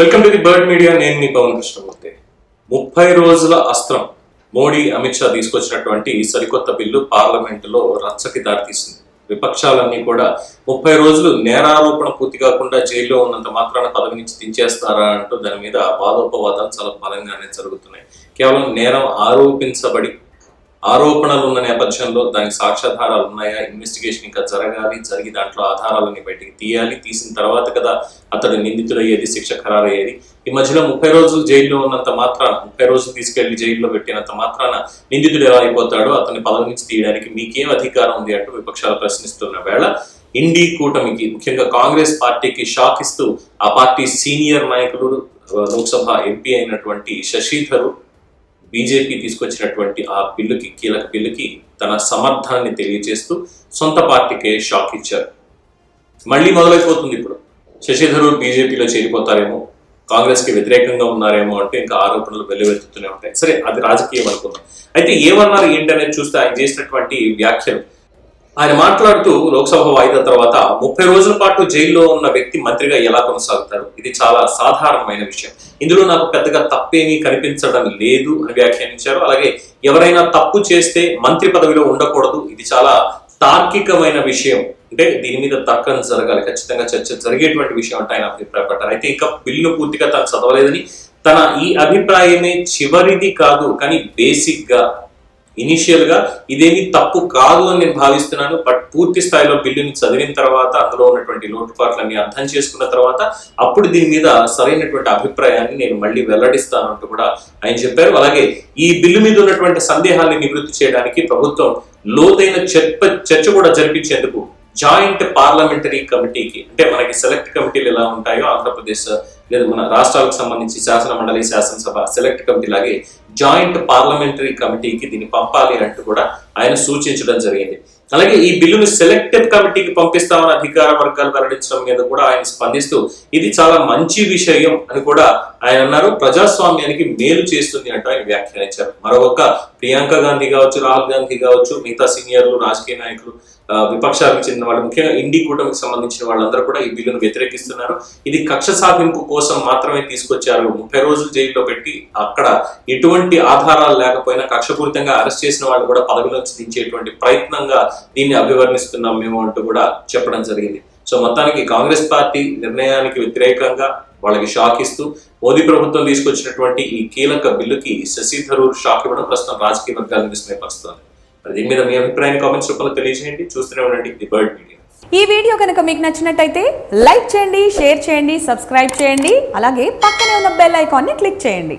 Welcome to the bird media. నేను మీ పవన్ కృష్ణమూర్తి. ముప్పై రోజుల అస్త్రం మోడీ అమిత్ షా తీసుకొచ్చినటువంటి ఈ సరికొత్త బిల్లు పార్లమెంటులో రచ్చకి దారితీసింది. విపక్షాలన్నీ కూడా ముప్పై రోజులు నేరారోపణ పూర్తి కాకుండా జైల్లో ఉన్నంత మాత్రాన పదవి నుంచి దించేస్తారా అంటూ దాని మీద వాదోపవాదాలు చాలా బలంగానే జరుగుతున్నాయి. కేవలం నేరం ఆరోపించబడి ఆరోపణలు ఉన్న నేపథ్యంలో దానికి సాక్ష్యాధారాలు ఉన్నాయా? ఇన్వెస్టిగేషన్ ఇంకా జరగాలి. జరిగి దాంట్లో ఆధారాలని బయటికి తీయాలి. తీసిన తర్వాత కదా అతడు నిందితుడయ్యేది శిక్ష ఖరారయ్యేది. ఈ మధ్యలో ముప్పై రోజులు జైల్లో ఉన్నంత మాత్రాన ముప్పై రోజులు తీసుకెళ్ళి జైల్లో పెట్టినంత మాత్రాన నిందితుడు ఎలా అయిపోతాడో అతన్ని పదవి నుంచి తీయడానికి మీకేం అధికారం ఉంది అంటూ విపక్షాలు ప్రశ్నిస్తున్న వేళ ఇండి కూటమికి ముఖ్యంగా కాంగ్రెస్ పార్టీకి షాక్ ఇస్తూ ఆ పార్టీ సీనియర్ నాయకుడు లోక్సభ ఎంపీ అయినటువంటి శశిధరు బీజేపీ తీసుకొచ్చినటువంటి ఆ బిల్లుకి కీలక బిల్లుకి తన సమర్థాన్ని తెలియజేస్తూ సొంత పార్టీకే షాక్ ఇచ్చారు. మళ్ళీ మొదలైపోతుంది ఇప్పుడు. శశిధరూర్ బీజేపీలో చేరిపోతారేమో కాంగ్రెస్కి వ్యతిరేకంగా ఉన్నారేమో అంటే ఇంకా ఆరోపణలు వెల్లువెత్తుతూనే ఉంటాయి. సరే అది రాజకీయం అనుకుందాం. అయితే ఏమన్నారు ఏంటనేది చూస్తే ఆయన చేసినటువంటి వ్యాఖ్యలు ఆయన మాట్లాడుతూ లోక్సభ వాయిదా తర్వాత ముప్పై రోజుల పాటు జైల్లో ఉన్న వ్యక్తి మంత్రిగా ఎలా కొనసాగుతారు ఇది చాలా సాధారణమైన విషయం. ఇందులో నాకు పెద్దగా తప్పేమీ కనిపించడం లేదు అని వ్యాఖ్యానించారు. అలాగే ఎవరైనా తప్పు చేస్తే మంత్రి పదవిలో ఉండకూడదు. ఇది చాలా తార్కికమైన విషయం. అంటే దీని మీద తర్కం జరగాలి. ఖచ్చితంగా చర్చ జరిగేటువంటి విషయం అంటే ఆయన అభిప్రాయపడ్డారు. అయితే ఇంకా బిల్లును పూర్తిగా తను చదవలేదని తన ఈ అభిప్రాయమే చివరిది కాదు. కానీ బేసిక్ గా గా ఇదేమి తప్పు కాదు అని నేను భావిస్తున్నాను బట్ పూర్తి స్థాయిలో బిల్లుని చదివిన తర్వాత అందులో ఉన్నటువంటి లోటుపాట్లన్నీ అర్థం చేసుకున్న తర్వాత అప్పుడు దీని మీద సరైనటువంటి అభిప్రాయాన్ని నేను మళ్ళీ వెల్లడిస్తాను అంటూ కూడా ఆయన చెప్పారు. అలాగే ఈ బిల్లు మీద ఉన్నటువంటి సందేహాన్ని నివృత్తి చేయడానికి ప్రభుత్వం లోతైన చర్చ చర్చ కూడా జరిపించేందుకు జాయింట్ పార్లమెంటరీ కమిటీకి అంటే మనకి సెలెక్ట్ కమిటీలు ఎలా ఉంటాయో ఆంధ్రప్రదేశ్ లేదా మన రాష్ట్రాలకు సంబంధించి శాసన మండలి శాసనసభ సెలెక్ట్ కమిటీ లాగే జాయింట్ పార్లమెంటరీ కమిటీకి దీన్ని పంపాలి అంటూ కూడా ఆయన సూచించడం జరిగింది. అలాగే ఈ బిల్లును సెలెక్టెడ్ కమిటీకి పంపిస్తామని అధికార వర్గాలు వెల్లడించడం మీద కూడా ఆయన స్పందిస్తూ ఇది చాలా మంచి విషయం అని కూడా ఆయన అన్నారు. ప్రజాస్వామ్యానికి మేలు చేస్తుంది అంటూ ఆయన వ్యాఖ్యానించారు మరొక ప్రియాంక గాంధీ కావచ్చు రాహుల్ గాంధీ కావచ్చు మిగతా సీనియర్లు రాజకీయ నాయకులు విపక్షాలకు చెందిన వాళ్ళు ముఖ్యంగా ఇండి కూటమికి సంబంధించిన వాళ్ళందరూ కూడా ఈ బిల్లును వ్యతిరేకిస్తున్నారు. ఇది కక్ష సాధింపు కోసం మాత్రమే తీసుకొచ్చారు. ముప్పై రోజులు జైల్లో పెట్టి అక్కడ ఎటువంటి ఆధారాలు లేకపోయినా కక్షపూరితంగా అరెస్ట్ చేసిన వాళ్ళు కూడా పదవిలోంచి దించేటువంటి ప్రయత్నంగా దీన్ని అభివర్ణిస్తున్నాం మేము అంటూ కూడా చెప్పడం జరిగింది. సో మొత్తానికి కాంగ్రెస్ పార్టీ నిర్ణయానికి వ్యతిరేకంగా వాళ్ళకి షాక్ ఇస్తూ మోదీ ప్రభుత్వం తీసుకొచ్చినటువంటి ఈ కీలక బిల్లుకి శశి థరూర్ షాక్ ఇవ్వడం ప్రస్తుతం రాజకీయ వర్గాలను విస్మయపరుస్తోంది మరి దీని మీద మీ అభిప్రాయం కామెంట్స్ రూపంలో తెలియజేయండి. చూస్తూనే ఉండండి ది బర్డ్ మీడియా. ఈ వీడియో కనుక మీకు నచ్చినట్టయితే లైక్ చేయండి షేర్ చేయండి సబ్స్క్రైబ్ చేయండి అలాగే పక్కనే ఉన్న బెల్ ఐకాన్ని క్లిక్ చేయండి.